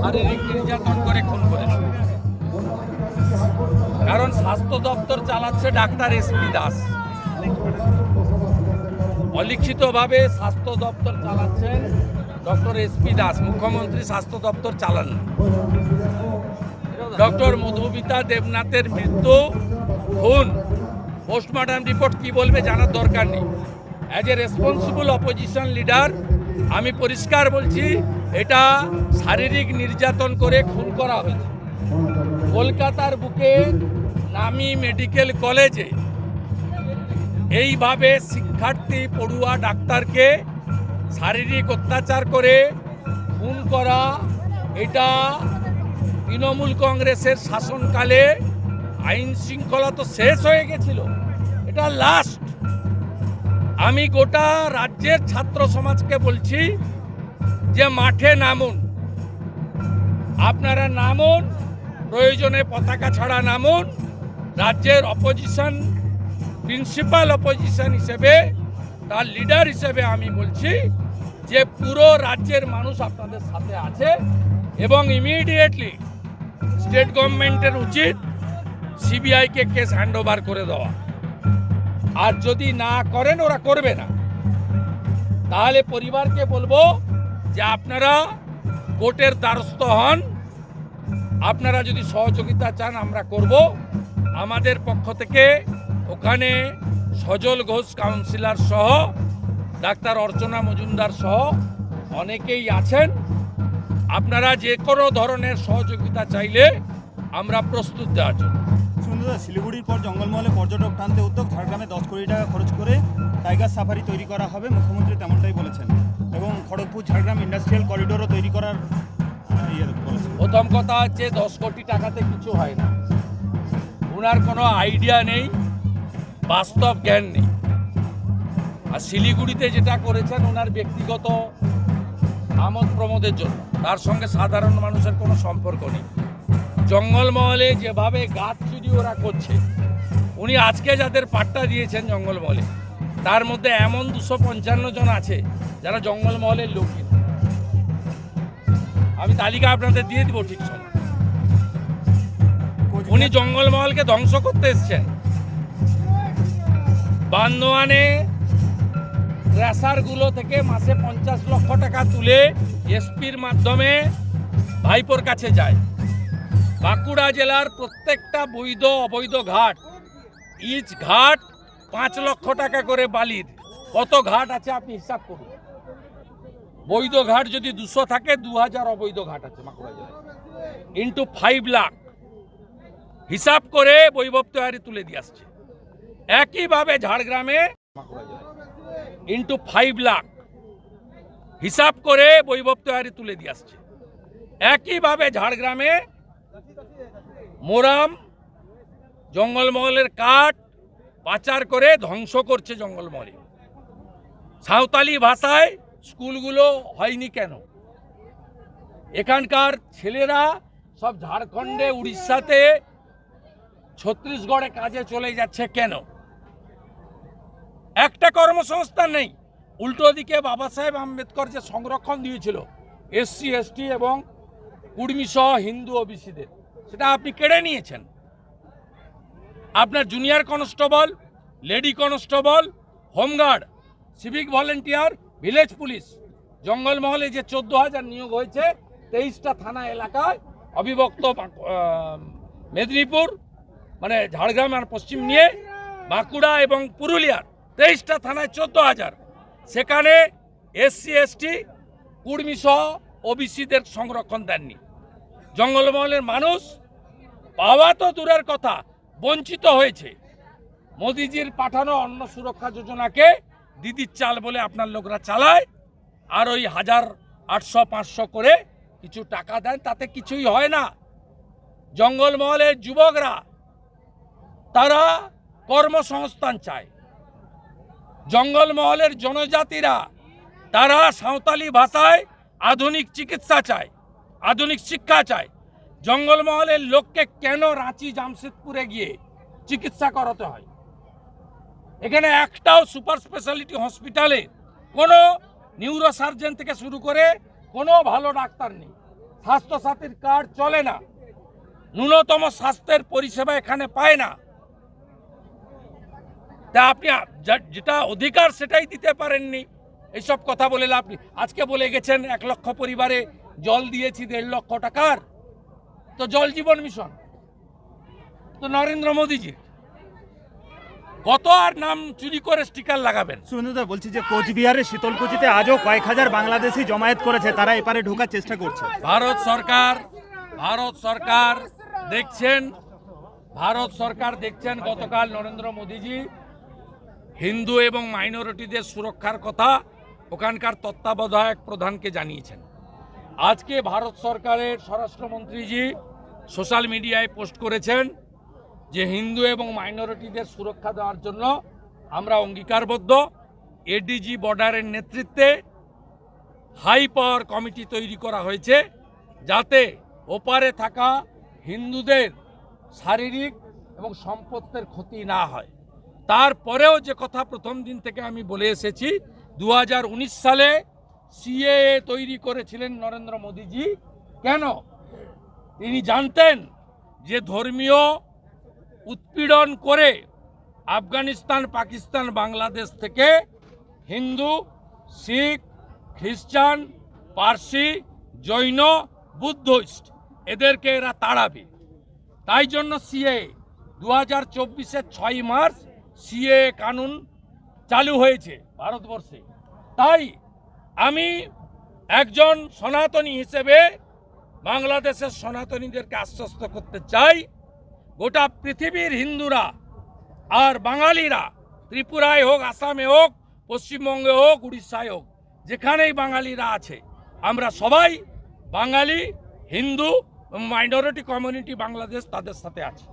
শারীরিক নির্যাতন করে খুন করেছে কারণ স্বাস্থ্য দপ্তর চালাচ্ছে ডাক্তার এসপি দাস। অলিখিতভাবে স্বাস্থ্য দপ্তর চালাচ্ছেন ডক্টর এসপি দাস। মুখ্যমন্ত্রী স্বাস্থ্য দপ্তর চালান ডক্টর মধুমিতা দেবনাথের মৃত্যু, খুন, পোস্টমর্টম রিপোর্ট কি বলবে জানার দরকার নেই। As a responsible opposition leader আমি পরিষ্কার বলছি, এটা শারীরিক নির্যাতন করে খুন করা হয়েছে। কলকাতার বুকে নামি মেডিকেল কলেজে এইভাবে শিক্ষার্থী পড়ুয়া ডাক্তারকে শারীরিক অত্যাচার করে খুন করা, এটা তৃণমূল কংগ্রেসের শাসনকালে আইন শৃঙ্খলা তো শেষ হয়ে গেছিল। এটা লাস্ট আমি গোটা রাজ্যের ছাত্র সমাজকে বলছি যে মাঠে নামুন। আপনারা নামুন, প্রয়োজনে পতাকা ছাড়া নামুন। রাজ্যের অপোজিশন প্রিন্সিপাল অপোজিশন হিসেবে, তার লিডার হিসেবে আমি বলছি যে পুরো রাজ্যের মানুষ আপনাদের সাথে আছে এবং ইমিডিয়েটলি স্টেট গভর্নমেন্টের উচিত সিবিআইকে কেস হ্যান্ড করে দেওয়া। আর যদি না করেন, ওরা করবে না। তাহলে পরিবারকে বলব যে আপনারা কোর্টের দ্বারস্থ হন। আপনারা যদি সহযোগিতা চান, আমরা করব। আমাদের পক্ষ থেকে ওখানে সজল ঘোষ কাউন্সিলর সহ, ডাক্তার অর্চনা মজুমদার সহ অনেকেই আছেন। আপনারা যে কোনো ধরনের সহযোগিতা চাইলে আমরা প্রস্তুত দেওয়ার জন্য। সুন্দর শিলিগুড়ির পর জঙ্গলমহলে পর্যটক টানতে উদ্যোগ, ঝাড়গ্রামে দশ কোটি টাকা খরচ করে টাইগার সাফারি তৈরি করা হবে, মুখ্যমন্ত্রী তেমনটাই বলেছেন। এবং খড়গপুর, ঝাড়গ্রাম ইন্ডাস্ট্রিয়াল করিডোরও তৈরি করার ইয়ে প্রথম কথা হচ্ছে দশ কোটি টাকাতে কিছু হয় না। ওনার কোনো আইডিয়া নেই, বাস্তব জ্ঞান নেই। আর শিলিগুড়িতে যেটা করেছেন ওনার ব্যক্তিগত আমোদ প্রমোদের জন্য। তার সঙ্গে সাধারণ মানুষের কোনো সম্পর্ক নেই। জঙ্গলমহলে যেভাবে গাছ চুরি ওরা করছে, উনি আজকে যাদের পাট্টা দিয়েছেন জঙ্গলমহলে, তার মধ্যে এমন দুশো পঞ্চান্ন জন আছে যারা জঙ্গলমহলের লোকই না। আমি তালিকা আপনাদের দিয়ে দিব ঠিক সময়। উনি জঙ্গলমহলকে ধ্বংস করতে এসছেন। বান্দোয়ানে রেসারগুলো থেকে মাসে পঞ্চাশ লক্ষ টাকা তুলে এসপির মাধ্যমে ভাইপোর কাছে যায়। বাঁকুড়া জেলার প্রত্যেকটা বৈধ, অবৈধ ঘাট, ইচ ঘাট পাঁচ লক্ষ টাকা করে বালির। কত ঘাট আছে আপনি হিসাব করুন। বৈধ ঘাট যদি দুশো থাকে, দু হাজার অবৈধ ঘাট আছে বাঁকুড়া জেলায়। ইন্টু ফাইভ লাখ হিসাব করে বৈভব তৈরি তুলে দিয়ে আসছে। একইভাবে ঝাড়গ্রামে ইন্টু ফাইভ লাখ হিসাব করে বৈভব তৈরি তুলে দিয়ে আসছে। একইভাবে ঝাড়গ্রামে মোরাম জঙ্গলমহলের কাঠ পাচার করে ধ্বংস করছে জঙ্গলমহলে। সাঁওতালি ভাষায় স্কুলগুলো হয়নি কেন? এখানকার ছেলেরা সব ঝাড়খণ্ডে, উড়িষ্যাতে, ছত্তিশগড়ে কাজে চলে যাচ্ছে কেন? একটা কর্মসংস্থান নেই। উল্টো দিকে বাবা সাহেব আম্বেদকর যে সংরক্ষণ দিয়েছিল, এসসি, এসটি এবং কুর্মী সহ হিন্দু ওবিসিদের। সেটা আপনি কেড়ে নিয়েছেন। আপনার junior constable, lady constable, home guard, civic volunteer, village police, জঙ্গলমহলে যে চোদ্দ হাজার নিয়োগ হয়েছে, তেইশটা থানা এলাকায়, অবিভক্ত মেদিনীপুর মানে ঝাড়গ্রাম আর পশ্চিম নিয়ে, বাঁকুড়া এবং পুরুলিয়ার, তেইশটা থানায় চোদ্দ হাজার। সেখানে এসসি, এসটি কুর্মী সহ ওবিসিদের সংরক্ষণ দেননি। জঙ্গলমহলের মানুষ পাওয়া তো দূরের কথা, বঞ্চিত হয়েছে। মোদিজির পাঠানো অন্ন সুরক্ষা যোজনাকে দিদির চাল বলে আপনার লোকরা চালায়, আর ওই হাজার আটশো, পাঁচশো করে কিছু টাকা দেন, তাতে কিছুই হয় না। জঙ্গলমহলের যুবকরা, তারা কর্মসংস্থান চায়। জঙ্গলমহলের জনজাতিরা, তারা সাঁওতালি ভাষায় আধুনিক চিকিৎসা চায় আধুনিক শিক্ষা চায় জঙ্গলমহলের লোককে কেন রাঁচি, জামশেদপুরে গিয়ে চিকিৎসা করাতে হয়? এখানে একটাও সুপার স্পেশালিটি হসপিটালে কোনো নিউরো সার্জন থেকে শুরু করে কোনো ভালো ডাক্তার নেই। স্বাস্থ্যসাথীর কার্ড চলে না। ন্যূনতম স্বাস্থ্যের পরিষেবা এখানে পায় না। তা আপনি যেটা অধিকার সেটাই দিতে পারেননি। এইসব কথা বলে লাভ নেই। আজকে বলে গেছেন এক লক্ষ পরিবারে জল দিয়েছি দেড় লক্ষ টাকার। তো জল জীবন মিশন। তো নরেন্দ্র মোদীজি কত আর নাম চুরি করে স্টিকার লাগাবেন? শুভেন্দুদা বলছি যে কোচবিহারের শীতলকুচিতে আজও কয়েক হাজার বাংলাদেশি জমায়েত করেছে তারা এপারে ঢোকার চেষ্টা করছে। ভারত সরকার ভারত সরকার দেখছেন ভারত সরকার দেখছেন গতকাল নরেন্দ্র মোদীজি হিন্দু এবং মাইনরিটিদের সুরক্ষার কথা। ওখানকার তত্ত্বাবধায়ক প্রধানকে জানিয়েছেন। আজকে ভারত সরকারের স্বরাষ্ট্রমন্ত্রীজি সোশ্যাল মিডিয়ায় পোস্ট করেছেন যে হিন্দু এবং মাইনরিটিদের সুরক্ষা দেওয়ার জন্য আমরা অঙ্গীকারবদ্ধ। এডিজি বর্ডারের নেতৃত্বে হাই পাওয়ার কমিটি তৈরি করা হয়েছে যাতে ওপারে থাকা হিন্দুদের শারীরিক এবং সম্পত্তির ক্ষতি না হয়। তারপরেও যে কথা প্রথম দিন থেকে আমি বলে এসেছি দু হাজার উনিশ সালে সিএএ তৈরি করেছিলেন নরেন্দ্র মোদীজি। কেন? তিনি জানতেন যে ধর্মীয় উৎপীড়ন করে আফগানিস্তান, পাকিস্তান, বাংলাদেশ থেকে হিন্দু, শিখ, খ্রিস্টান, পার্সি, জৈন বুদ্ধিস্ট এদেরকে এরা তাড়াবে। তাই জন্য সিএ দু হাজার চব্বিশের ছয় মার্চ সিএ কানুন চালু হয়েছে ভারতবর্ষে। তাই আমি একজন সনাতনী হিসেবে বাংলাদেশের সনাতনীদেরকে আশ্বস্ত করতে চাই। গোটা পৃথিবীর হিন্দুরা আর বাঙালিরা, ত্রিপুরায় হোক, আসামে হোক, পশ্চিমবঙ্গে হোক, উড়িষ্যায় হোক, যেখানেই বাঙালিরা আছে, আমরা সবাই বাঙালি, হিন্দু মাইনরিটি কমিউনিটি বাংলাদেশ তাদের সাথে আছে।